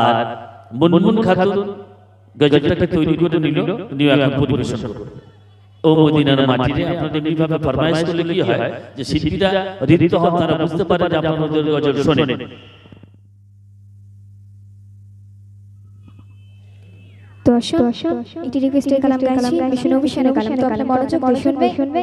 আর মুনমুন খাতুন গজলটাকে তৈরি করে নিল নিয়ে এখন পরিবেশন করবে ও মদিনার মাটিতে আপনাদের এইভাবে ফরমাইশ করলে কি হয় যে শিল্পীরা ঋত হন তারা বুঝতে পারে যে আপনাদের গজল শোনেন দর্শক এটি রিকোয়েস্টের কালাম গাইছি বিষ্ণু বিষ্ণু কালাম তো আপনি মনোযোগ দিয়ে শুনবে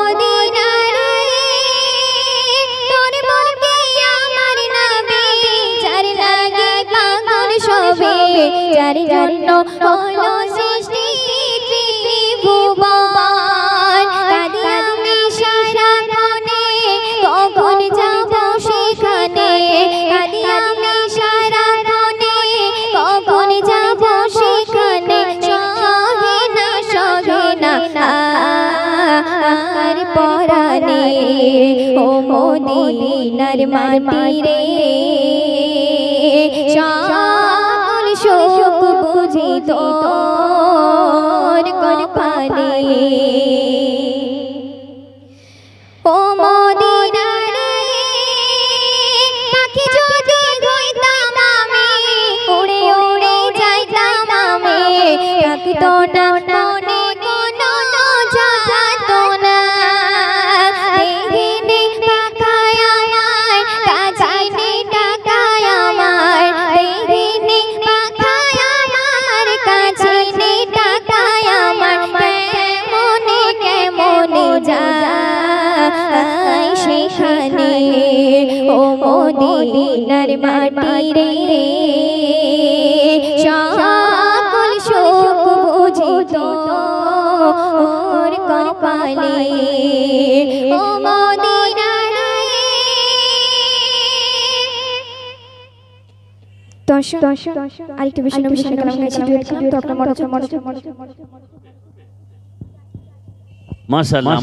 যার জন্য হলো সৃষ্টি ত্রিভুবন আমি কখন যাব সেখানে আমি কখন যাব সেখানে না না আর পরানে ও মাটি রে সকল বুঝি তোর কপালে ও মদিনার পাখি যদি হইতাম আমি উড়ে উড়ে যাইতাম আমি থাকতো না যায় সেখানে ও মদিনার মাটি রে সকল সুখ বুঝি তোর কপালে ও আরেকটু মনোযোগ মাশাআল্লাহ